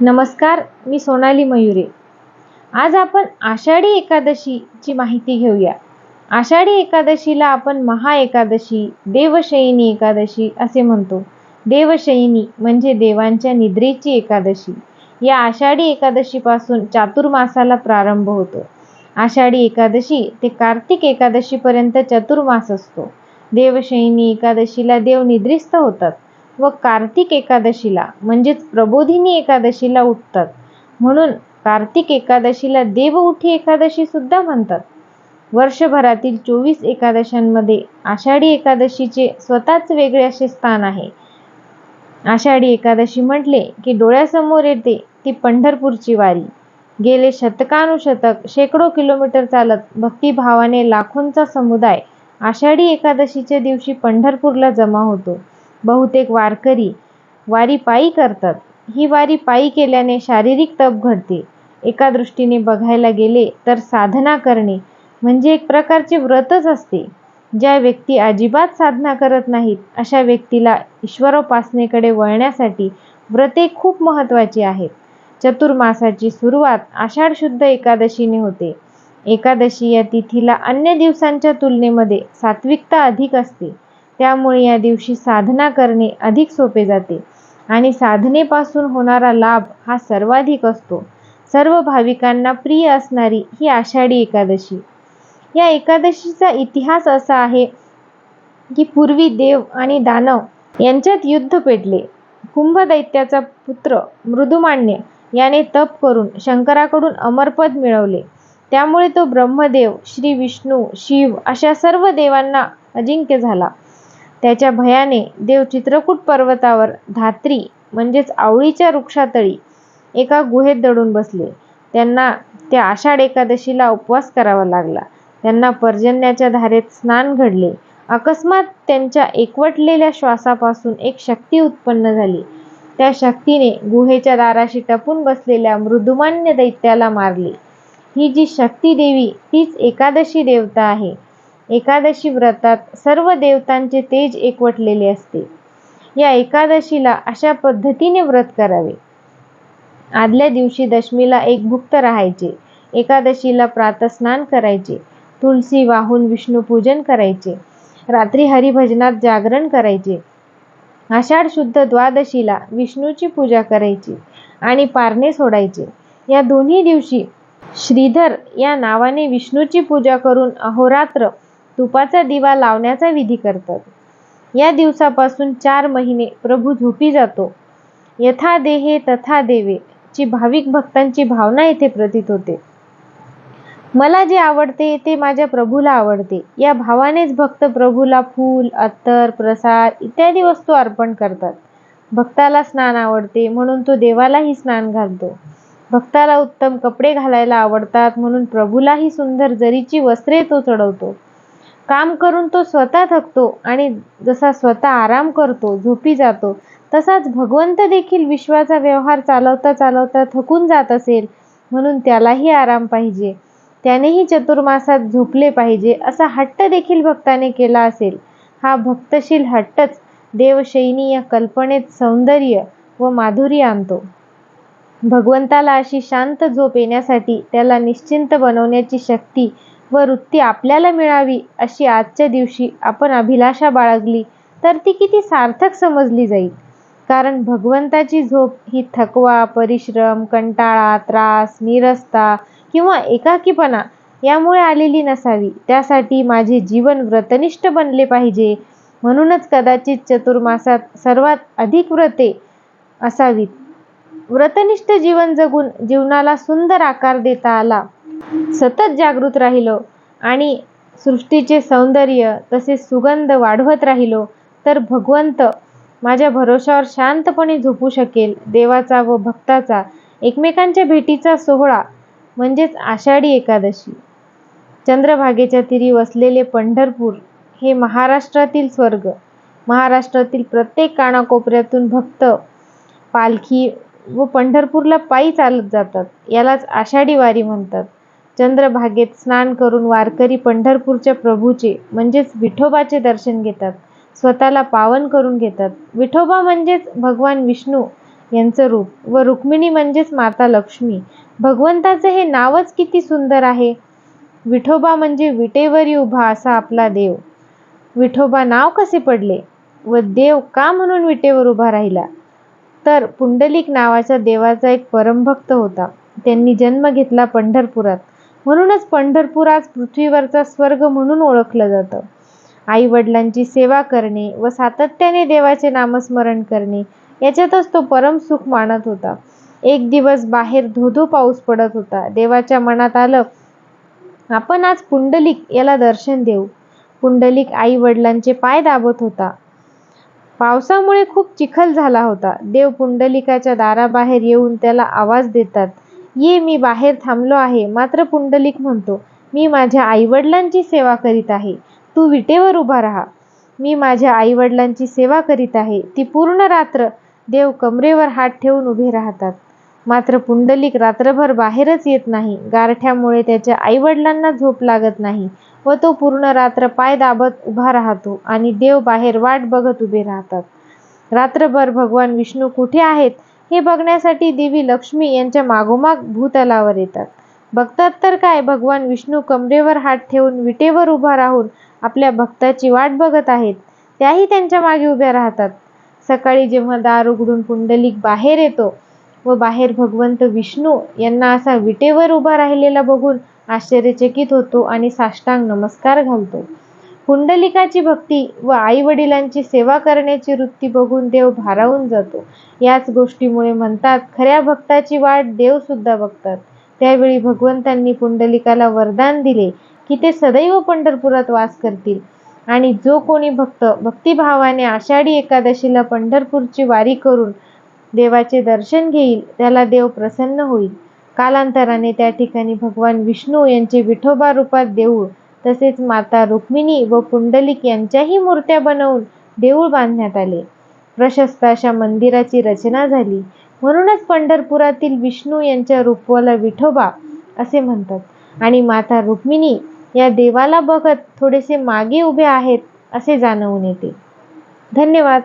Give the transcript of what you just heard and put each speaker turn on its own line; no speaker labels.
नमस्कार मी सोनाली मयुरे. आज आपण आषाढी एकादशीची माहिती घेऊया. आषाढी एकादशीला आपण महा एकादशी देवशयनी एकादशी असे म्हणतो. देवशयनी म्हणजे देवांच्या निद्रेची एकादशी. या आषाढी एकादशीपासून चातुर्मासाला प्रारंभ होतो. आषाढी एकादशी ते कार्तिक एकादशीपर्यंत चतुर्मास असतो. देवशयनी एकादशीला देव निद्रिस्त होतात. व कार्तिक एकादशीला म्हणजेच प्रबोधिनी एकादशीला उठतात. म्हणून कार्तिक एकादशीला देवउठी एकादशी सुद्धा म्हणतात. वर्षभरातील चोवीस एकादशांमध्ये आषाढी एकादशीचे स्वतःच वेगळे असे स्थान आहे. आषाढी एकादशी म्हटले की डोळ्यासमोर येते ती पंढरपूरची वारी. गेले शतकानुशतक शेकडो किलोमीटर चालत भक्तिभावाने लाखोंचा समुदाय आषाढी एकादशीच्या दिवशी पंढरपूरला जमा होतो. बहुतेक वारकरी वारी पायी करतात. ही वारी पायी केल्याने शारीरिक तप घडते. एका दृष्टीने बघायला गेले तर साधना करणे म्हणजे एक प्रकारचे व्रतच असते. ज्या व्यक्ती अजिबात साधना करत नाहीत अशा व्यक्तीला ईश्वरोपासनेकडे वळण्यासाठी व्रते खूप महत्त्वाची आहेत. चतुर्मासाची सुरुवात आषाढ शुद्ध एकादशीने होते. एकादशी या तिथीला अन्य दिवसांच्या तुलनेमध्ये सात्विकता अधिक असते. त्यामुळे या दिवशी साधना करणे अधिक सोपे जाते. आणि साधनेपासून होणारा लाभ हा सर्वाधिक असतो. सर्व भाविकांना प्रिय असणारी ही आषाढी एकादशी. या एकादशीचा इतिहास असा आहे की पूर्वी देव आणि दानव यांच्यात युद्ध पेटले. कुंभ दैत्याचा पुत्र मृदुमान्य याने तप करून शंकराकडून अमरपद मिळवले. त्यामुळे तो ब्रह्मदेव श्री विष्णू शिव अशा सर्व देवांना अजिंक्य झाला. त्याच्या भयाने देव चित्रकूट पर्वतावर धात्री म्हणजेच आवळीच्या वृक्षातळी एका गुहेत दडून बसले. त्यांना त्या आषाढ एकादशीला उपवास करावा लागला. त्यांना पर्जन्याच्या धारेत स्नान घडले. अकस्मात त्यांच्या एकवटलेल्या श्वासापासून एक शक्ती उत्पन्न झाली. त्या शक्तीने गुहेच्या दाराशी टपून बसलेल्या मृदुमान्य दैत्याला मारले. ही जी शक्ती देवी तीच एकादशी देवता आहे. एकादशी व्रतात सर्व देवतांचे तेज एकवटलेले असते. या एकादशीला अशा पद्धतीने व्रत करावे. आदल्या दिवशी दशमीला एक भुक्त राहायचे. एकादशीला प्रातस्नान करायचे. तुलसी वाहून विष्णूपूजन करायचे. रात्री हरिभजनात जागरण करायचे. आषाढ शुद्ध द्वादशीला विष्णूची पूजा करायची आणि पारणे सोडायचे. या दोन्ही दिवशी श्रीधर या नावाने विष्णूची पूजा करून अहोरात्र तुपाचा दिवा लावण्याचा विधी करतात. या दिवसापासून चार महिने प्रभू झोपी जातो. यथा देहे तथा देवे ची भाविक भक्तांची भावना येथे प्रतीत होते. मला जे आवडते ते माझ्या प्रभूला आवडते. या भावानेच भक्त प्रभूला फूल अत्तर प्रसाद इत्यादी वस्तू अर्पण करतात. भक्ताला स्नान आवडते म्हणून तो देवालाही स्नान घालतो. भक्ताला उत्तम कपडे घालायला आवडतात म्हणून प्रभूलाही सुंदर जरीची वस्त्रे तो चढवतो. काम करून तो स्वतः थकतो आणि जसा स्वतः आराम करतो झोपी जातो तसाच भगवंत देखील विश्वाचा व्यवहार चालवता चालवता थकून जात असेल म्हणून त्यालाही आराम पाहिजे. त्यानेही चतुर्मासात झोपले पाहिजे असा हट्ट देखील भक्ताने केला असेल. हा भक्तशील हट्टच देवशैनी या कल्पनेत सौंदर्य व माधुर्य आणतो. भगवंताला अशी शांत झोप येण्यासाठी त्याला निश्चिंत बनवण्याची शक्ती व वृत्ती आपल्याला मिळावी अशी आजच्या दिवशी आपण अभिलाषा बाळगली तर ती किती सार्थक समजली जाईल. कारण भगवंताची झोप ही थकवा परिश्रम कंटाळा त्रास निरस्ता किंवा एकाकीपणा यामुळे आलेली नसावी. त्यासाठी माझे जीवन व्रतनिष्ठ बनले पाहिजे. म्हणूनच कदाचित चतुर्मासात सर्वात अधिक व्रते असावीत. व्रतनिष्ठ जीवन जगून जीवनाला सुंदर आकार देता आला. सतत जागृत राहिलो आणि सृष्टीचे सौंदर्य तसेच सुगंध वाढवत राहिलो तर भगवंत माझ्या भरोशावर शांतपणे झोपू शकेल देवाचा व भक्ताचा एकमेकांच्या भेटीचा सोहळा म्हणजेच आषाढी एकादशी. चंद्रभागेच्या तिरी वसलेले पंढरपूर हे महाराष्ट्रातील स्वर्ग. महाराष्ट्रातील प्रत्येक कानाकोपऱ्यातून भक्त पालखी व पंढरपूरला पायी चालत जातात यालाच आषाढी वारी म्हणतात. चंद्रभागेत स्नान करून वारकरी पंढरपूरच्या प्रभूचे म्हणजेच विठोबाचे दर्शन घेतात. स्वतःला पावन करून घेतात. विठोबा म्हणजेच भगवान विष्णू यांचं रूप व रुक्मिणी म्हणजेच माता लक्ष्मी. भगवंताचं हे नावच किती सुंदर आहे. विठोबा म्हणजे विटेवरी उभा असा आपला देव. विठोबा नाव कसे पडले व देव का म्हणून विटेवर उभा राहिला? तर पुंडलिक नावाच्या देवाचा एक परमभक्त होता. त्यांनी जन्म घेतला पंढरपुरात. म्हणूनच पंढरपूर आज पृथ्वीवरचा स्वर्ग म्हणून ओळखलं जातं. आई वडिलांची सेवा करणे व सातत्याने देवाचे नामस्मरण करणे याच्यातच तो परम सुख मानत होता. एक दिवस बाहेर धोधो पाऊस पडत होता. देवाच्या मनात आलं आपण आज पुंडलिक याला दर्शन देऊ. पुंडलिक आई वडिलांचे पाय दाबत होता. पावसामुळे खूप चिखल झाला होता. देव पुंडलिकाच्या दाराबाहेर येऊन त्याला आवाज देतात. ये मी बाहेर थांबलो आहे. मात्र पुंडलिक म्हणतो मी माझ्या आईवडिलांची सेवा करीत आहे. तू विटेवर उभा राहा. मी माझ्या आईवडिलांची सेवा करीत आहे. ती पूर्ण रात्र देव कमरेवर हात ठेवून उभे राहतात. मात्र पुंडलिक रात्रभर बाहेरच येत नाही. गारठ्यामुळे त्याच्या आईवडिलांना झोप लागत नाही व तो पूर्ण रात्र पाय दाबत उभा राहतो आणि देव बाहेर वाट बघत उभे राहतात. रात्रभर भगवान विष्णू कुठे आहेत? हे बघण्यासाठी देवी लक्ष्मी यांच्या मागोमाग भूतलावर येतात. बघतात तर काय? भगवान विष्णू कमरेवर हात ठेवून विटेवर उभा राहून आपल्या भक्ताची वाट बघत आहेत. त्याही त्यांच्या मागे उभ्या राहतात. सकाळी जेव्हा दार उघडून पुंडलिक बाहेर येतो व बाहेर भगवंत विष्णू यांना असा विटेवर उभा राहिलेला बघून आश्चर्यचकित होतो आणि साष्टांग नमस्कार घालतो. पुंडलिकाची भक्ती व आई वडिलांची सेवा करण्याची वृत्ती बघून देव भारावून जातो. याच गोष्टीमुळे म्हणतात खऱ्या भक्ताची वाट देव सुद्धा बघतात. त्यावेळी भगवंतांनी पुंडलिकाला वरदान दिले की ते सदैव पंढरपुरात वास करतील. आणि जो कोणी भक्त भक्तिभावाने आषाढी एकादशीला पंढरपूरची वारी करून देवाचे दर्शन घेईल त्याला देव प्रसन्न होईल. कालांतराने त्या ठिकाणी भगवान विष्णू यांचे विठोबा रूपात देऊळ तसेच माता रुक्मिणी व पुंडलिक यांच्याही मूर्त्या बनवून देऊळ बांधण्यात आले. प्रशस्त अशा मंदिराची रचना झाली. म्हणूनच पंढरपुरातील विष्णू यांच्या रूपवाला विठोबा असे म्हणतात. आणि माता रुक्मिणी या देवाला बघत थोडेसे मागे उभे आहेत असे जाणवून येते. धन्यवाद.